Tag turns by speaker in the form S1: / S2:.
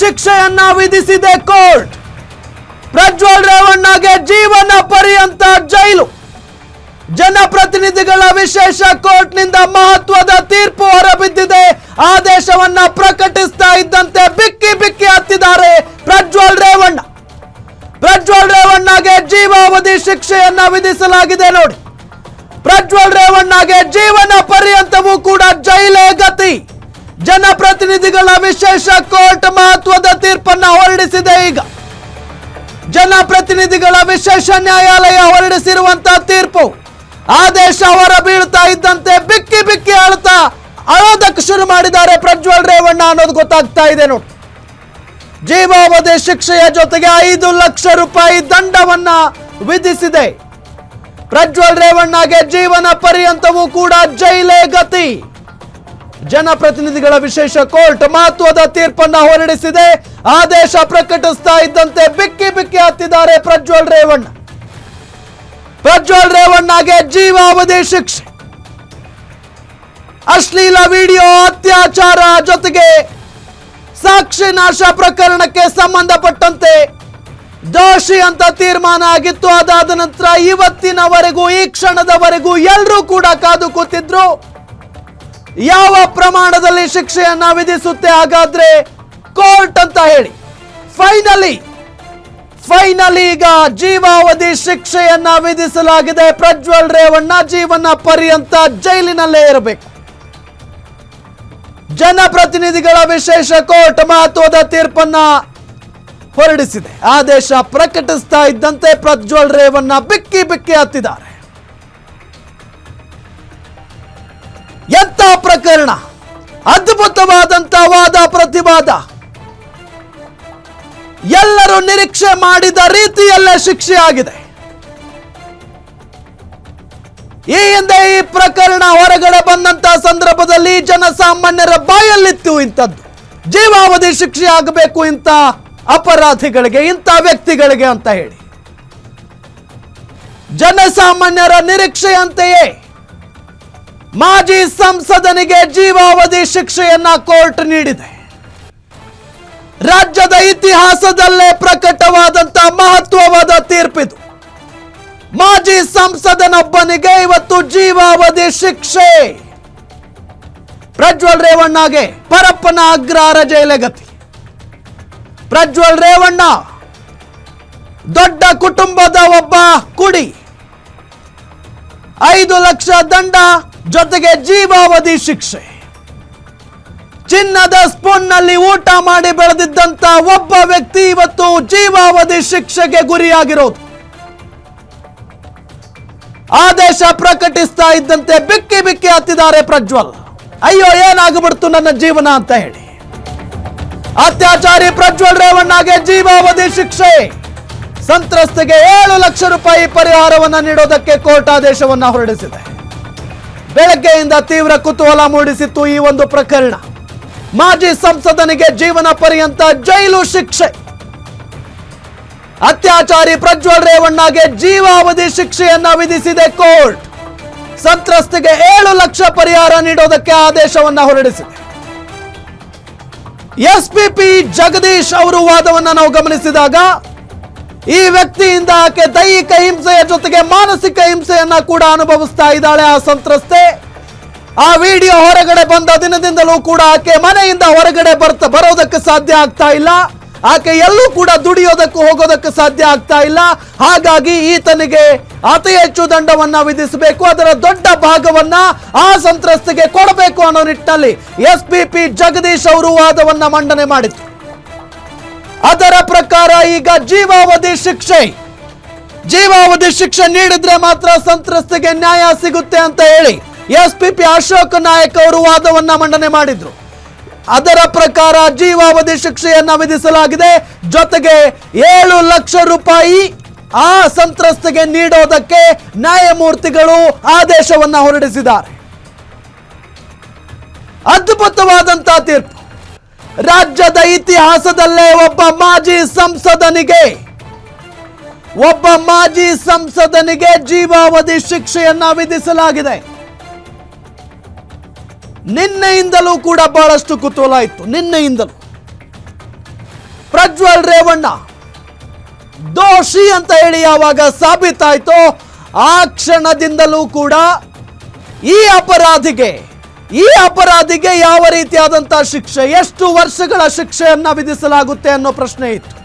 S1: ಶಿಕ್ಷೆಯನ್ನ ವಿಧಿಸಿದೆ ಕೋರ್ಟ್. ಪ್ರಜ್ವಲ್ ರೇವಣ್ಣಗೆ ಜೀವನ ಪರ್ಯಂತ ಜೈಲು. ಜನಪ್ರತಿನಿಧಿಗಳ ವಿಶೇಷ ಕೋರ್ಟ್ನಿಂದ ಮಹತ್ವದ ತೀರ್ಪು ಹೊರಬಿದ್ದಿದೆ. ಆದೇಶವನ್ನ ಪ್ರಕಟಿಸ್ತಾ ಇದ್ದಂತೆ ಬಿಕ್ಕಿ ಬಿಕ್ಕಿ ಹತ್ತಿದ್ದಾರೆ ಪ್ರಜ್ವಲ್ ರೇವಣ್ಣ. ಪ್ರಜ್ವಲ್ ರೇವಣ್ಣಗೆ ಜೀವಾವಧಿ ಶಿಕ್ಷೆಯನ್ನ ವಿಧಿಸಲಾಗಿದೆ ನೋಡಿ. ಪ್ರಜ್ವಲ್ ರೇವಣ್ಣಗೆ ಜೀವನ ಪರ್ಯಂತವೂ ಕೂಡ ಜೈಲೇ ಗತಿ. ಜನಪ್ರತಿನಿಧಿಗಳ ವಿಶೇಷ ಕೋರ್ಟ್ ಮಹತ್ವದ ತೀರ್ಪನ್ನ ಹೊರಡಿಸಿದೆ ಈಗ. ಜನಪ್ರತಿನಿಧಿಗಳ ವಿಶೇಷ ನ್ಯಾಯಾಲಯ ಹೊರಡಿಸಿರುವಂತಹ ತೀರ್ಪು. ಆದೇಶ ಹೊರ ಬೀಳ್ತಾ ಇದ್ದಂತೆ ಬಿಕ್ಕಿ ಬಿಕ್ಕಿ ಅಳ್ತಾ ಅಳೋದಕ್ಕೆ ಶುರು ಮಾಡಿದ್ದಾರೆ ಪ್ರಜ್ವಲ್ ರೇವಣ್ಣ ಅನ್ನೋದು ಗೊತ್ತಾಗ್ತಾ ಇದೆ ನೋಡಿ. ಜೀವಾವಧಿ ಶಿಕ್ಷೆಯ ಜೊತೆಗೆ ಐದು ಲಕ್ಷ ರೂಪಾಯಿ ದಂಡವನ್ನ ವಿಧಿಸಿದೆ. ಪ್ರಜ್ವಲ್ ರೇವಣ್ಣಗೆ ಜೀವನ ಪರ್ಯಂತವೂ ಕೂಡ ಜೈಲೇ ಗತಿ. ಜನಪ್ರತಿನಿಧಿಗಳ ವಿಶೇಷ ಕೋರ್ಟ್ ಮಹತ್ವದ ತೀರ್ಪನ್ನ ಹೊರಡಿಸಿದೆ. ಆದೇಶ ಪ್ರಕಟಿಸ್ತಾ ಇದ್ದಂತೆ ಬಿಕ್ಕಿ ಬಿಕ್ಕಿ ಹತ್ತಿದ್ದಾರೆ ಪ್ರಜ್ವಲ್ ರೇವಣ್ಣ. ಪ್ರಜ್ವಲ್ ರೇವಣ್ಣಗೆ ಜೀವಾವಧಿ ಶಿಕ್ಷೆ. ಅಶ್ಲೀಲ ವಿಡಿಯೋ ಅತ್ಯಾಚಾರ ಜೊತೆಗೆ ಸಾಕ್ಷಿ ನಾಶ ಪ್ರಕರಣಕ್ಕೆ ಸಂಬಂಧಪಟ್ಟಂತೆ ದೋಷಿ ಅಂತ ತೀರ್ಮಾನ ಆಗಿತ್ತು. ಅದಾದ ನಂತರ ಇವತ್ತಿನವರೆಗೂ, ಈ ಕ್ಷಣದವರೆಗೂ ಎಲ್ಲರೂ ಕೂಡ ಕಾದು ಕೂತಿದ್ರು. ಯಾವ ಪ್ರಮಾಣದಲ್ಲಿ ಶಿಕ್ಷೆಯನ್ನ ವಿಧಿಸುತ್ತೆ ಹಾಗಾದ್ರೆ ಕೋರ್ಟ್ ಅಂತ ಹೇಳಿ. ಫೈನಲಿ ಫೈನಲಿ ಈಗ ಜೀವಾವಧಿ ಶಿಕ್ಷೆಯನ್ನ ವಿಧಿಸಲಾಗಿದೆ. ಪ್ರಜ್ವಲ್ ರೇವಣ್ಣ ಜೀವನ ಪರ್ಯಂತ ಜೈಲಿನಲ್ಲೇ ಇರಬೇಕು. ಜನಪ್ರತಿನಿಧಿಗಳ ವಿಶೇಷ ಕೋರ್ಟ್ ಮಹತ್ವದ ತೀರ್ಪನ್ನ ಹೊರಡಿಸಿದೆ. ಆದೇಶ ಪ್ರಕಟಿಸ್ತಾ ಇದ್ದಂತೆ ಪ್ರಜ್ವಲ್ ರೇವಣ್ಣ ಬಿಕ್ಕಿ ಬಿಕ್ಕಿ ಹತ್ತಿದ್ದಾರೆ. ಎಂತ ಪ್ರಕರಣ? ಅದ್ಭುತವಾದಂತ ವಾದ, ಪ್ರತಿವಾದ. ಎಲ್ಲರೂ ನಿರೀಕ್ಷೆ ಮಾಡಿದ ರೀತಿಯಲ್ಲೇ ಶಿಕ್ಷೆ ಆಗಿದೆ. ಈ ಹಿಂದೆ ಈ ಪ್ರಕರಣ ಹೊರಗಡೆ ಬಂದಂತ ಸಂದರ್ಭದಲ್ಲಿ ಜನಸಾಮಾನ್ಯರ ಬಾಯಲ್ಲಿತ್ತು ಇಂಥದ್ದು. ಜೀವಾವಧಿ ಶಿಕ್ಷೆ ಆಗಬೇಕು ಇಂಥ ಅಪರಾಧಿಗಳಿಗೆ, ಇಂಥ ವ್ಯಕ್ತಿಗಳಿಗೆ ಅಂತ ಹೇಳಿ. ಜನಸಾಮಾನ್ಯರ ನಿರೀಕ್ಷೆಯಂತೆಯೇ ಮಾಜಿ ಸಂಸದನಿಗೆ ಜೀವಾವಧಿ ಶಿಕ್ಷೆಯನ್ನ ಕೋರ್ಟ್ ನೀಡಿದೆ. ರಾಜ್ಯದ ಇತಿಹಾಸದಲ್ಲೇ ಪ್ರಕಟವಾದಂತ ಮಹತ್ವವಾದ ತೀರ್ಪಿದು. ಮಾಜಿ ಸಂಸದನೊಬ್ಬನಿಗೆ ಇವತ್ತು ಜೀವಾವಧಿ ಶಿಕ್ಷೆ. ಪ್ರಜ್ವಲ್ ರೇವಣ್ಣಗೆ ಪರಪ್ಪನ ಅಗ್ರಹಾರ ಜೈಲೆ ಗತಿ. ಪ್ರಜ್ವಲ್ ರೇವಣ್ಣ ದೊಡ್ಡ ಕುಟುಂಬದ ಒಬ್ಬ ಕುಡಿ. ಐದು ಲಕ್ಷ ದಂಡ ಜೊತೆಗೆ ಜೀವಾವಧಿ ಶಿಕ್ಷೆ. ಚಿನ್ನದ ಸ್ಪೂನ್ನಲ್ಲಿ ಊಟ ಮಾಡಿ ಬೆಳೆದಿದ್ದಂತ ಒಬ್ಬ ವ್ಯಕ್ತಿ ಇವತ್ತು ಜೀವಾವಧಿ ಶಿಕ್ಷೆಗೆ ಗುರಿಯಾಗಿರೋದು. ಆದೇಶ ಪ್ರಕಟಿಸ್ತಾ ಇದ್ದಂತೆ ಬಿಕ್ಕಿ ಬಿಕ್ಕಿ ಹತ್ತಿದ್ದಾರೆ ಪ್ರಜ್ವಲ್. ಅಯ್ಯೋ, ಏನಾಗ್ಬಿಡ್ತು ನನ್ನ ಜೀವನ ಅಂತ ಹೇಳಿ. ಅತ್ಯಾಚಾರಿ ಪ್ರಜ್ವಲ್ ರೇವಣ್ಣಗೆ ಜೀವಾವಧಿ ಶಿಕ್ಷೆ. ಸಂತ್ರಸ್ತೆಗೆ ಏಳು ಲಕ್ಷ ರೂಪಾಯಿ ಪರಿಹಾರವನ್ನ ನೀಡೋದಕ್ಕೆ ಕೋರ್ಟ್ ಆದೇಶವನ್ನ ಹೊರಡಿಸಿದೆ. ಬೆಳಗ್ಗೆಯಿಂದ ತೀವ್ರ ಕುತೂಹಲ ಮೂಡಿಸಿತ್ತು ಈ ಒಂದು ಪ್ರಕರಣ. ಮಾಜಿ ಸಂಸದನಿಗೆ ಜೀವನ ಪರ್ಯಂತ ಜೈಲು ಶಿಕ್ಷೆ. ಅತ್ಯಾಚಾರಿ ಪ್ರಜ್ವಲ್ ರೇವಣ್ಣಗೆ ಜೀವಾವಧಿ ಶಿಕ್ಷೆಯನ್ನ ವಿಧಿಸಿದೆ ಕೋರ್ಟ್. ಸಂತ್ರಸ್ತಿಗೆ ಏಳು ಲಕ್ಷ ಪರಿಹಾರ ನೀಡೋದಕ್ಕೆ ಆದೇಶವನ್ನ ಹೊರಡಿಸಿದೆ. ಎಸ್ಪಿಪಿ ಜಗದೀಶ್ ಅವರು ವಾದವನ್ನು ನಾವು ಗಮನಿಸಿದಾಗ ಈ ವ್ಯಕ್ತಿಯಿಂದ ಆಕೆ ದೈಹಿಕ ಹಿಂಸೆಯ ಜೊತೆಗೆ ಮಾನಸಿಕ ಹಿಂಸೆಯನ್ನ ಕೂಡ ಅನುಭವಿಸ್ತಾ ಇದ್ದಾಳೆ ಆ ಸಂತ್ರಸ್ತೆ. ಆ ವಿಡಿಯೋ ಹೊರಗಡೆ ಬಂದ ದಿನದಿಂದಲೂ ಕೂಡ ಆಕೆ ಮನೆಯಿಂದ ಹೊರಗಡೆ ಬರ್ತ ಬರೋದಕ್ಕೆ ಸಾಧ್ಯ ಆಗ್ತಾ ಇಲ್ಲ. ಆಕೆ ಎಲ್ಲೂ ಕೂಡ ದುಡಿಯೋದಕ್ಕೂ ಹೋಗೋದಕ್ಕೆ ಸಾಧ್ಯ ಆಗ್ತಾ ಇಲ್ಲ. ಹಾಗಾಗಿ ಈತನಿಗೆ ಅತಿ ಹೆಚ್ಚು ದಂಡವನ್ನ ವಿಧಿಸಬೇಕು. ಅದರ ದೊಡ್ಡ ಭಾಗವನ್ನ ಆ ಸಂತ್ರಸ್ತೆಗೆ ಕೊಡಬೇಕು ಅನ್ನೋ ನಿಟ್ಟಿನಲ್ಲಿ ಎಸ್ ಪಿ ಜಗದೀಶ್ ಅವರು ವಾದವನ್ನ ಮಂಡನೆ ಮಾಡಿದ್ರು. ಅದರ ಪ್ರಕಾರ ಈಗ ಜೀವಾವಧಿ ಶಿಕ್ಷೆ. ಜೀವಾವಧಿ ಶಿಕ್ಷೆ ನೀಡಿದ್ರೆ ಮಾತ್ರ ಸಂತ್ರಸ್ತೆಗೆ ನ್ಯಾಯ ಸಿಗುತ್ತೆ ಅಂತ ಹೇಳಿ S P P Ashok Nayak ಅವರು ವಾದವನ್ನ ಮಂಡನೆ ಮಾಡಿದ್ರು. ಅದರ ಪ್ರಕಾರ ಜೀವಾವಧಿ ಶಿಕ್ಷೆಯನ್ನ ವಿಧಿಸಲಾಗಿದೆ. ಜೊತೆಗೆ ಏಳು ಲಕ್ಷ ರೂಪಾಯಿ ಆ ಸಂತ್ರಸ್ತೆಗೆ ನೀಡೋದಕ್ಕೆ ನ್ಯಾಯಮೂರ್ತಿಗಳು ಆದೇಶವನ್ನ ಹೊರಡಿಸಿದ್ದಾರೆ. ಅದ್ಭುತವಾದಂತಹ ತೀರ್ಪು. ರಾಜ್ಯದ ಇತಿಹಾಸದಲ್ಲೇ ಒಬ್ಬ ಮಾಜಿ ಸಂಸದನಿಗೆ, ಒಬ್ಬ ಮಾಜಿ ಸಂಸದನಿಗೆ ಜೀವಾವಧಿ ಶಿಕ್ಷೆಯನ್ನ ವಿಧಿಸಲಾಗಿದೆ. ನಿನ್ನೆಯಿಂದಲೂ ಕೂಡ ಬಹಳಷ್ಟು ಕುತೂಹಲ ಇತ್ತು, ನಿನ್ನೆಯಿಂದಲೂ. ಪ್ರಜ್ವಲ್ ರೇವಣ್ಣ, ದೋಷಿ ಅಂತ ಹೇಳಿ ಯಾವಾಗ ಸಾಬೀತಾಯ್ತೋ, ಆ ಕ್ಷಣದಿಂದಲೂ ಕೂಡ ಈ ಅಪರಾಧಿಗೆ ಈ ಅಪರಾಧಿಗೆ ಯಾವ ರೀತಿಯಾದಂತಹ ಶಿಕ್ಷೆ ಎಷ್ಟು ವರ್ಷಗಳ ಶಿಕ್ಷೆಯನ್ನ ವಿಧಿಸಲಾಗುತ್ತೆ ಅನ್ನೋ ಪ್ರಶ್ನೆ ಇತ್ತು.